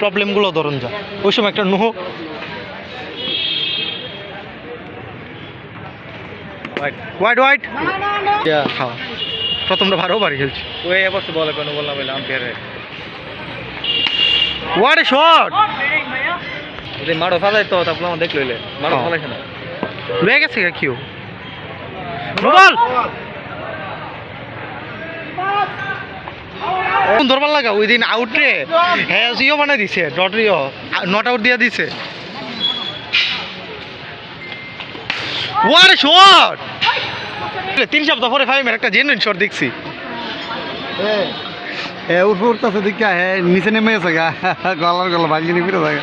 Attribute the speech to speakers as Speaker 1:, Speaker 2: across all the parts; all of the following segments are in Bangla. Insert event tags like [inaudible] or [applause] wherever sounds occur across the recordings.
Speaker 1: প্রবলেমগুলো ধরুন যা। ওই সময় একটা নুহ। হোয়াইট হোয়াইট প্রথমটা ভালো বাড়ি খেলছি।
Speaker 2: ওই এবার বলে কেন বললাম আম্পিয়ারে
Speaker 1: হোয়াট এ শট
Speaker 2: যদি মারো ফালাই তো তারপর আমার দেখল
Speaker 1: হ্যাঁ।
Speaker 2: ফালাইছে না
Speaker 1: লয়ে গেছে গা কিও বল ধরবার লাগা? ওই দিন আউট রে। হ্যাঁ ইও বানাই দিছে ডট ইও নট আউট দিয়ে দিছে। ওয়ার শট! তিন সপ্তাহ পরে ফাইমের একটা জেনুইন শট দেখছি।
Speaker 3: এ উঠবে উঠতেছে দিকা হে নিচে নেমে গেছে গা। গলার গলা ভাঙি নি ফিরে থাকে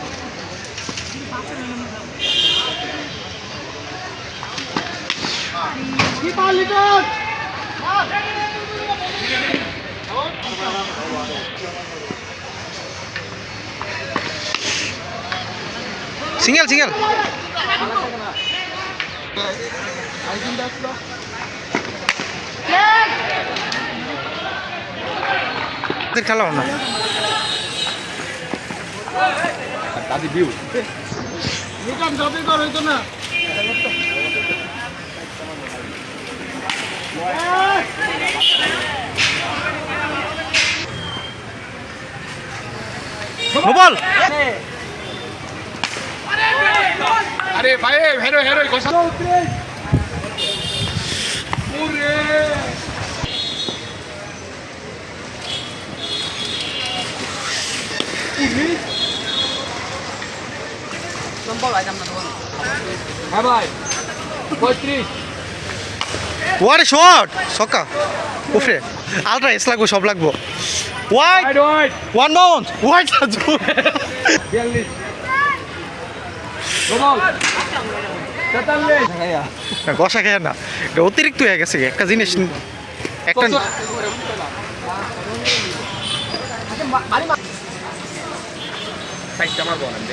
Speaker 1: সিঙ্গেল সিঙ্গেল। খেলা না।
Speaker 2: দাদি বিউ
Speaker 1: নোবল
Speaker 2: আরে ভাই হেরো হেরো কষা হ্যাঁ ভাই পঁয়ত্রিশ
Speaker 1: ওয়ার শট সক্কা উফরে আলট্রা এস লাগবো সব লাগবো। বাউন্স ওয়াইট
Speaker 2: বিয়াল্লিশ। গোবল তেতাল্লিশ।
Speaker 1: গসা খেয়ে না। এটা অতিরিক্ত হয়ে গেছে একটা জিনিস একটা
Speaker 2: সাইডটা মারবো আমি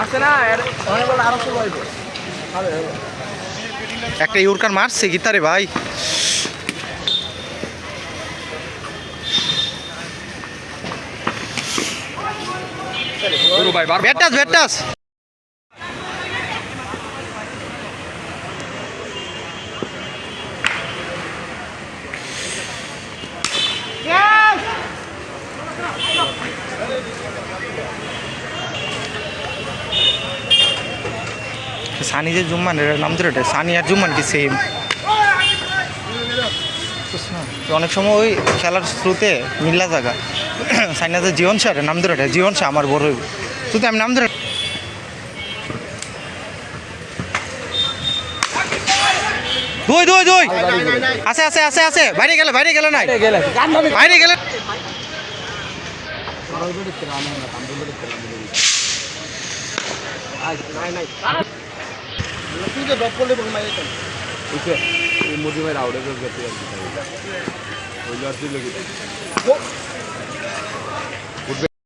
Speaker 2: দেখছি আসছে না এর অনেক বলে আরও শুরু হইব।
Speaker 1: একটা ইউরকার মারছে গিতারে ভাই।
Speaker 2: গুরু ভাই
Speaker 1: সানি যে জুম্মান এর নাম ধরে এটা সানি আর জুম্মান কি সেম অনেক সময় ওই খেলার শুরুতে মিল্লা জায়গা [clears throat] সাইনাজের জীবন স্যার নাম ধরে এটা জীবন স্যার আমার বড় শুধু আমি নাম ধরে দুই দুই দুই। আছে আছে আছে আছে বাইরে গেলে বাইরে গেলে নাই।
Speaker 2: বাইরে গেলে
Speaker 1: বাইরে গেলে
Speaker 2: এই মুরগি ভাই রাউডে করতে যাচ্ছি ওই লোক